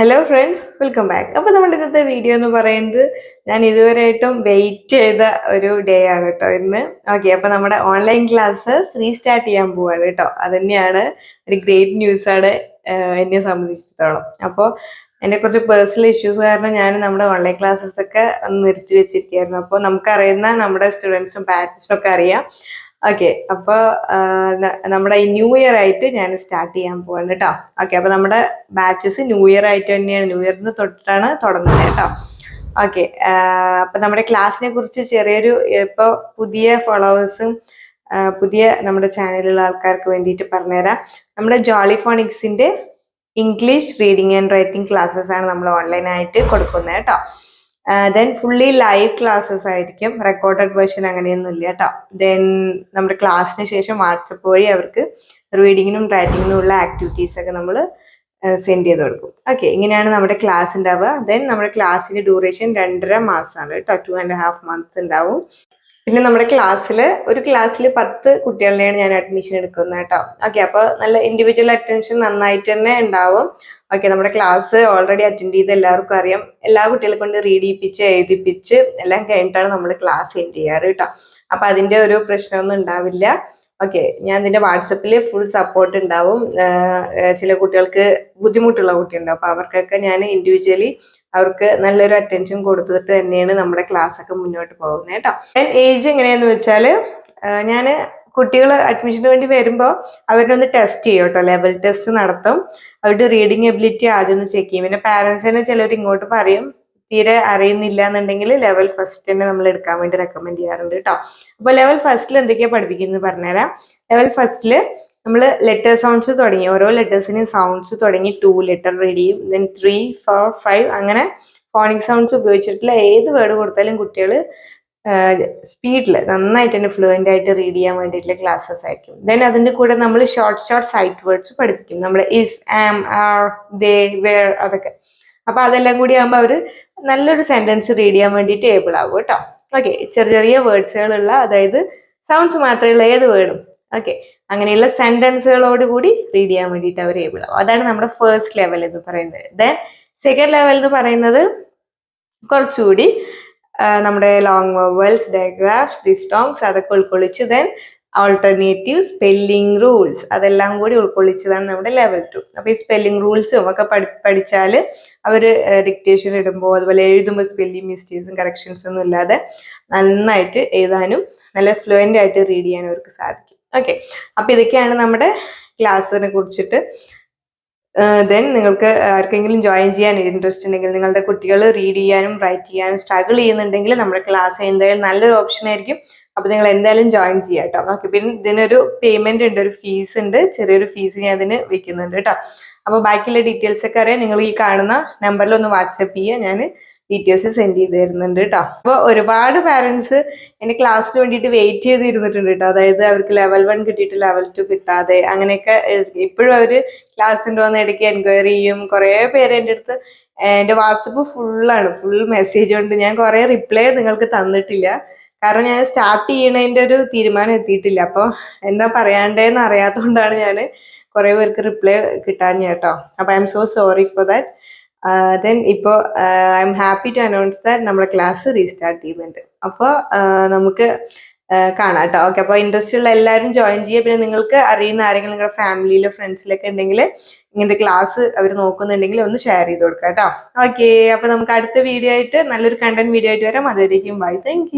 Hello friends welcome back അപ്പോൾ നമ്മുടെ ഇന്നത്തെ വീഡിയോ എന്ന് പറയുന്നത് ഞാൻ ഇതുവരെയായിട്ടും വെയിറ്റ് ചെയ്ത ഒരു ഡേ ആണ് കേട്ടോ ഇന്ന്. ഓക്കെ അപ്പോൾ നമ്മുടെ ഓൺലൈൻ ക്ലാസ്സസ് റീസ്റ്റാർട്ട് ചെയ്യാൻ പോവാണ് കേട്ടോ. അത് തന്നെയാണ് ഒരു ഗ്രേറ്റ് ന്യൂസ് ആണ് എന്നെ സംബന്ധിച്ചിടത്തോളം. അപ്പോൾ എന്റെ കുറച്ച് പേഴ്സണൽ ഇഷ്യൂസ് കാരണം ഞാൻ നമ്മുടെ ഓൺലൈൻ ക്ലാസ്സസ് ഒക്കെ നിർത്തി വെച്ചിരിക്കുകയായിരുന്നു. അപ്പോൾ നമുക്കറിയുന്ന നമ്മുടെ സ്റ്റുഡൻസും പാരൻസിനും ഒക്കെ അറിയാം. ഓക്കെ അപ്പോൾ നമ്മുടെ ഈ ന്യൂ ഇയർ ആയിട്ട് ഞാൻ സ്റ്റാർട്ട് ചെയ്യാൻ പോവാണ് കേട്ടോ ഓക്കെ അപ്പോൾ നമ്മുടെ ബാച്ചസ് ന്യൂ ഇയർ ആയിട്ട് തന്നെയാണ്. ന്യൂ ഇയറിന് തൊട്ടാണ് തുടങ്ങുന്നത് കേട്ടോ ഓക്കെ അപ്പൊ നമ്മുടെ ക്ലാസ്സിനെ കുറിച്ച് ചെറിയൊരു ഇപ്പോൾ പുതിയ ഫോളോവേഴ്സും പുതിയ നമ്മുടെ ചാനലിലുള്ള ആൾക്കാർക്ക് വേണ്ടിയിട്ട് പറഞ്ഞുതരാം. നമ്മുടെ Jolly ഫോണിക്സിന്റെ English reading and writing classes ആണ് നമ്മൾ ഓൺലൈനായിട്ട് കൊടുക്കുന്നത് കേട്ടോ ദെൻ ഫുള്ളി ലൈവ് ക്ലാസ്സസ് ആയിരിക്കും. റെക്കോർഡഡ് വേർഷൻ അങ്ങനെയൊന്നും ഇല്ല കേട്ടോ ദെൻ നമ്മുടെ ക്ലാസ്സിന് ശേഷം വാട്സപ്പ് വഴി അവർക്ക് റീഡിങ്ങിനും റൈറ്റിങ്ങിനും ഉള്ള ആക്ടിവിറ്റീസ് ഒക്കെ നമ്മൾ സെൻഡ് ചെയ്ത് കൊടുക്കും. ഓക്കെ ഇങ്ങനെയാണ് നമ്മുടെ ക്ലാസ് ഉണ്ടാവുക ദെൻ നമ്മുടെ ക്ലാസ്സിന്റെ ഡ്യൂറേഷൻ രണ്ടര മാസമാണ് കേട്ടോ ടു ആൻഡ് ഹാഫ് മന്ത്സ് ഉണ്ടാവും പിന്നെ നമ്മുടെ ക്ലാസ്സിൽ ഒരു ക്ലാസ്സിൽ പത്ത് കുട്ടികളുടെയാണ് ഞാൻ അഡ്മിഷൻ എടുക്കുന്നത് കേട്ടോ. ഓക്കെ അപ്പോൾ നല്ല ഇൻഡിവിജ്വൽ അറ്റൻഷൻ നന്നായിട്ട് തന്നെ ഉണ്ടാവും. ഓക്കെ നമ്മുടെ ക്ലാസ് ഓൾറെഡി അറ്റൻഡ് ചെയ്ത് എല്ലാവർക്കും അറിയാം. എല്ലാ കുട്ടികളെ കൊണ്ട് റീഡ് ചെയ്യിപ്പിച്ച് എഴുതിപ്പിച്ച് എല്ലാം കഴിഞ്ഞിട്ടാണ് നമ്മൾ ക്ലാസ് എൻഡ് ചെയ്യാറ് കേട്ടോ. അപ്പൊ അതിന്റെ ഒരു പ്രശ്നമൊന്നും ഉണ്ടാവില്ല. ഓക്കെ ഞാൻ ഇതിന്റെ വാട്സപ്പിൽ ഫുൾ സപ്പോർട്ട് ഉണ്ടാവും. ചില കുട്ടികൾക്ക് ബുദ്ധിമുട്ടുള്ള കുട്ടിയുണ്ടാവും അപ്പോൾ അവർക്കൊക്കെ ഞാൻ ഇൻഡിവിജ്വലി അവർക്ക് നല്ലൊരു അറ്റൻഷൻ കൊടുത്തിട്ട് തന്നെയാണ് നമ്മുടെ ക്ലാസ് ഒക്കെ മുന്നോട്ട് പോകുന്നത് കേട്ടോ. ഏജ് എങ്ങനെയാന്ന് വെച്ചാൽ ഞാൻ കുട്ടികൾ അഡ്മിഷന് വേണ്ടി വരുമ്പോൾ അവരുടെ ഒന്ന് ടെസ്റ്റ് ചെയ്യും കേട്ടോ. ലെവൽ ടെസ്റ്റ് നടത്തും. അവരുടെ റീഡിങ് എബിലിറ്റി ആദ്യം ഒന്ന് ചെക്ക് ചെയ്യും. പിന്നെ പാരൻസ് തന്നെ ചിലർ ഇങ്ങോട്ട് പറയും തീരെ അറിയുന്നില്ല എന്നുണ്ടെങ്കിൽ ലെവൽ ഫസ്റ്റ് തന്നെ നമ്മൾ എടുക്കാൻ വേണ്ടി റെക്കമെൻഡ് ചെയ്യാറുണ്ട് കേട്ടോ. അപ്പോൾ ലെവൽ ഫസ്റ്റിൽ എന്തൊക്കെയാണ് പഠിപ്പിക്കുന്നത് പറഞ്ഞുതരാം. ലെവൽ ഫസ്റ്റിൽ നമ്മൾ ലെറ്റർ സൗണ്ട്സ് തുടങ്ങി. ഓരോ ലെറ്റേഴ്സിനും സൗണ്ട്സ് തുടങ്ങി ടു ലെറ്റർ റീഡ് ചെയ്യും. ദെൻ ത്രീ ഫോർ ഫൈവ് അങ്ങനെ ഫോണിക് സൗണ്ട്സ് ഉപയോഗിച്ചിട്ടുള്ള ഏത് വേർഡ് കൊടുത്താലും കുട്ടികൾ സ്പീഡിൽ നന്നായിട്ട് തന്നെ ഫ്ലുവന്റ് ആയിട്ട് റീഡ് ചെയ്യാൻ വേണ്ടിയിട്ടുള്ള ക്ലാസ്സസ് ആയിരിക്കും. ദെൻ അതിന്റെ കൂടെ നമ്മൾ ഷോർട്ട് ഷോർട്ട് സൈറ്റ് വേർഡ്സ് പഠിപ്പിക്കും. നമ്മൾ is am are they were അതൊക്കെ. അപ്പോൾ അതെല്ലാം കൂടി ആകുമ്പോൾ അവർ നല്ലൊരു സെന്റൻസ് റീഡ് ചെയ്യാൻ വേണ്ടിയിട്ട് ഏബിൾ ആവും കേട്ടോ. ഓക്കെ ചെറിയ ചെറിയ വേർഡ്സുകളുള്ള അതായത് സൗണ്ട്സ് മാത്രമേ മാത്രമുള്ള ഏത് വേർഡും ഓക്കെ അങ്ങനെയുള്ള സെന്റൻസുകളോട് കൂടി റീഡ് ചെയ്യാൻ വേണ്ടിയിട്ട് അവർ ഏബിൾ ആവും. അതാണ് നമ്മുടെ ഫസ്റ്റ് ലെവൽ എന്ന് പറയുന്നത്. ദെൻ സെക്കൻഡ് ലെവൽ എന്ന് പറയുന്നത് കുറച്ചുകൂടി നമ്മുടെ ലോങ് വവൽസ് ഡയഗ്രാഫ്സ് ഡിഫ്റ്റോങ്സ് അതൊക്കെ ഉൾക്കൊള്ളിച്ച് ദെൻ ആൾട്ടർനേറ്റീവ് സ്പെല്ലിംഗ് റൂൾസ് അതെല്ലാം കൂടി ഉൾക്കൊള്ളിച്ചതാണ് നമ്മുടെ ലെവൽ ടു അപ്പോൾ ഈ സ്പെല്ലിംഗ് റൂൾസും ഒക്കെ പഠി പഠിച്ചാൽ അവർ ഡിക്റ്റേഷൻ ഇടുമ്പോൾ അതുപോലെ എഴുതുമ്പോൾ സ്പെല്ലിംഗ് മിസ്റ്റേക്സും കറക്ഷൻസും ഒന്നും ഇല്ലാതെ നന്നായിട്ട് എഴുതാനും നല്ല ഫ്ലുവന്റ് ആയിട്ട് റീഡ് ചെയ്യാനും അവർക്ക് സാധിക്കും. ഓക്കെ അപ്പൊ ഇതൊക്കെയാണ് നമ്മുടെ ക്ലാസ്സിനെ കുറിച്ചിട്ട്. ദെൻ നിങ്ങൾക്ക് ആർക്കെങ്കിലും ജോയിൻ ചെയ്യാൻ ഇൻട്രസ്റ്റ് ഉണ്ടെങ്കിൽ നിങ്ങളുടെ കുട്ടികൾ റീഡ് ചെയ്യാനും റൈറ്റ് ചെയ്യാനും സ്ട്രഗിൾ ചെയ്യുന്നുണ്ടെങ്കിൽ നമ്മുടെ ക്ലാസ് എന്തായാലും നല്ലൊരു ഓപ്ഷൻ ആയിരിക്കും. അപ്പൊ നിങ്ങൾ എന്തായാലും ജോയിൻ ചെയ്യാം കേട്ടോ ഓക്കെ പിന്നെ ഇതിനൊരു പേയ്മെന്റ് ഉണ്ട് ഒരു ഫീസ് ഉണ്ട്. ചെറിയൊരു ഫീസ് ഞാൻ അതിന് വെക്കുന്നുണ്ട് കേട്ടോ അപ്പൊ ബാക്കിയുള്ള ഡീറ്റെയിൽസ് ഒക്കെ അറിയാൻ നിങ്ങൾ ഈ കാണുന്ന നമ്പറിൽ ഒന്ന് വാട്സപ്പ് ചെയ്യുക ഞാൻ ഡീറ്റെയിൽസ് സെൻഡ് ചെയ്ത് തരുന്നുണ്ട് കേട്ടോ അപ്പോൾ ഒരുപാട് പാരന്റ്സ് എന്റെ ക്ലാസ്സിന് വേണ്ടിയിട്ട് വെയിറ്റ് ചെയ്തിരുന്നിട്ടുണ്ട് കേട്ടോ അതായത് അവർക്ക് ലെവൽ വൺ കിട്ടിയിട്ട് ലെവൽ ടു കിട്ടാതെ അങ്ങനെയൊക്കെ ഇപ്പോഴും അവർ ക്ലാസ്സിന്റെ വന്ന് ഇടയ്ക്ക് എൻക്വയറി ചെയ്യും. കുറേ പേര് എന്റെ അടുത്ത് എന്റെ വാട്സപ്പ് ഫുള്ളാണ് ഫുൾ മെസ്സേജ് ഉണ്ട്. ഞാൻ കുറേ റിപ്ലൈ നിങ്ങൾക്ക് തന്നിട്ടില്ല. കാരണം ഞാൻ സ്റ്റാർട്ട് ചെയ്യണതിന്റെ ഒരു തീരുമാനം എത്തിയിട്ടില്ല. അപ്പോൾ എന്താ പറയാണ്ടേന്ന് അറിയാത്തതുകൊണ്ടാണ് ഞാൻ കുറേ പേർക്ക് റിപ്ലൈ കിട്ടാൻ കേട്ടോ അപ്പോൾ I'm so sorry for that then ഇപ്പോൾ I'm happy to announce that നമ്മുടെ ക്ലാസ് റീസ്റ്റാർട്ട് ചെയ്യുന്നുണ്ട് അപ്പോൾ നമുക്ക് കാണാം കേട്ടോ ഓക്കെ അപ്പോൾ ഇൻട്രസ്റ്റ് ഉള്ള എല്ലാവരും ജോയിൻ ചെയ്യുക. പിന്നെ നിങ്ങൾക്ക് അറിയുന്ന ആരെങ്കിലും നിങ്ങളുടെ ഫാമിലിയിലോ ഫ്രണ്ട്സിലൊക്കെ ഉണ്ടെങ്കിൽ ഇങ്ങനത്തെ ക്ലാസ് അവർ നോക്കുന്നുണ്ടെങ്കിൽ ഒന്ന് ഷെയർ ചെയ്ത് കൊടുക്കാം കേട്ടോ ഓക്കെ അപ്പോൾ നമുക്ക് അടുത്ത വീഡിയോ ആയിട്ട് നല്ലൊരു കണ്ടന്റ് വീഡിയോ ആയിട്ട് വരാം. അതുവരേക്കും ബൈ താങ്ക്